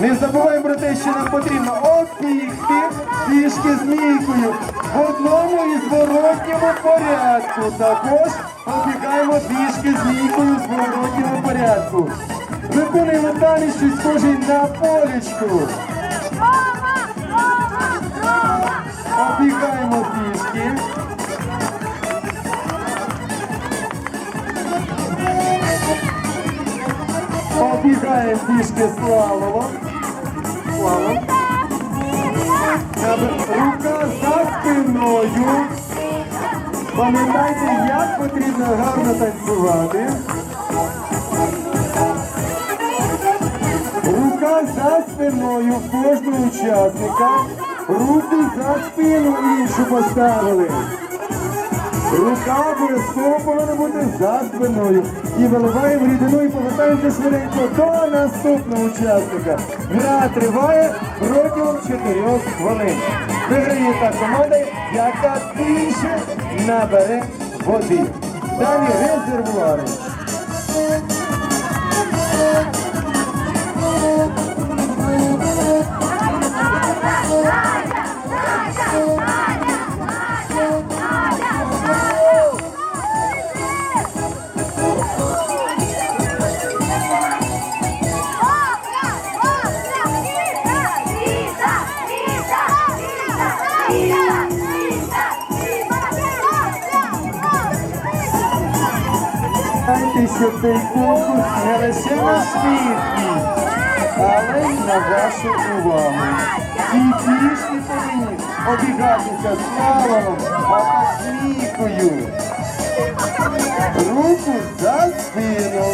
Не забуваємо про те, що нам потрібно оббігти пішки змійкою в одному і зворотньому порядку. Також обігаємо пішки змійкою в зворотньому порядку. Виконуємо танець, що схожий на полічку. Обігаємо пішки. Обігаємо пішки слалом. Слалом. Рука за спиною. Пам'ятайте, як потрібно гарно танцювати. Рука за спиною кожного учасника. Руки за спину іншу поставили. Рука обов'язково повинна бути за спиною. І виливаємо рідину і повертаємося швиденько до наступного учасника. Гра триває протягом 4 хвилин. Виграє та команда, яка більше набере води. Далі резервуари. Цей конкурс не лише на швидкість, але й на вашу увагу. Ці пішки повинні обігатися слалом, а так. Руку за спину.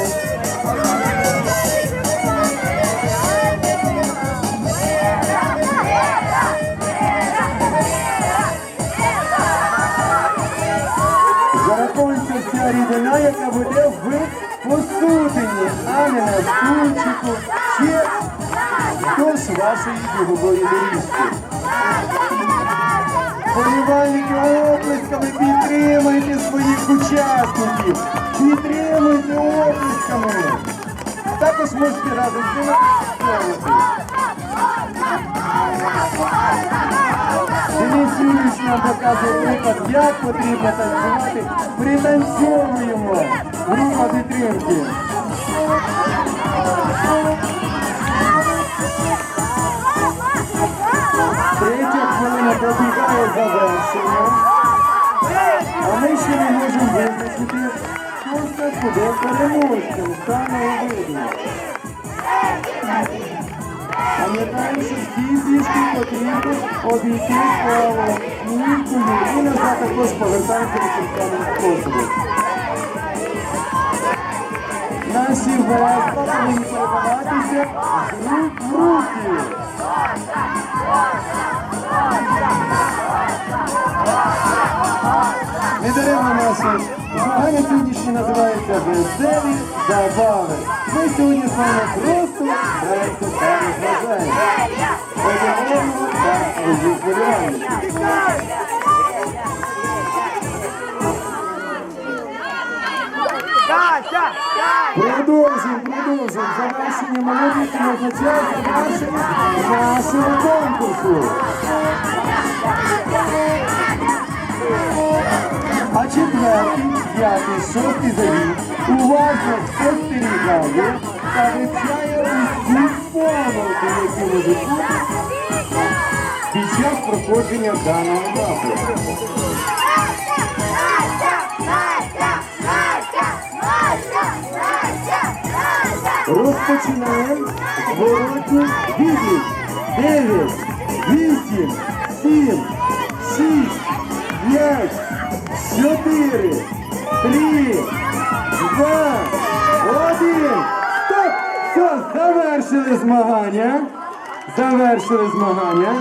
Зараховується рідина, яка буде в посудині, а не на стульчику чи хтось вашої бігової доріжки. Болівальники оплесками підтримуйте своїх учасників. Підтримуйте оплесками. Також можете разом з ними підтримувати. Нам показує приклад, як потрібно танцювати. Пританцьовуємо. Група підтримки. Третя хвилина добігає завершення. А ми ще не можемо визначити, хто нас буде переможцем даного виду. Пам'ятаємо, що всі пішки потрібно обійти нікою і назад також повертаємося до цим способу. Наші вас повинні передаватися в руки. Наші змагання сьогоднішні називаються веселі забави. Ми сьогодні з вами просто та розважаємо. Подивимо та розізволювання. Продовжуємо, продовжуємо. Завершення означає завершення нашого конкурсу. шостий завіт уважно спостерігає та вивчає усі помилки, які можуть бути під час проходження даного етапу. Розпочинаємо зворотню відлік. 9, 8, 7, 6, 5, 4, 3, 2, 1. Стоп! Все, завершили змагання. Завершили змагання.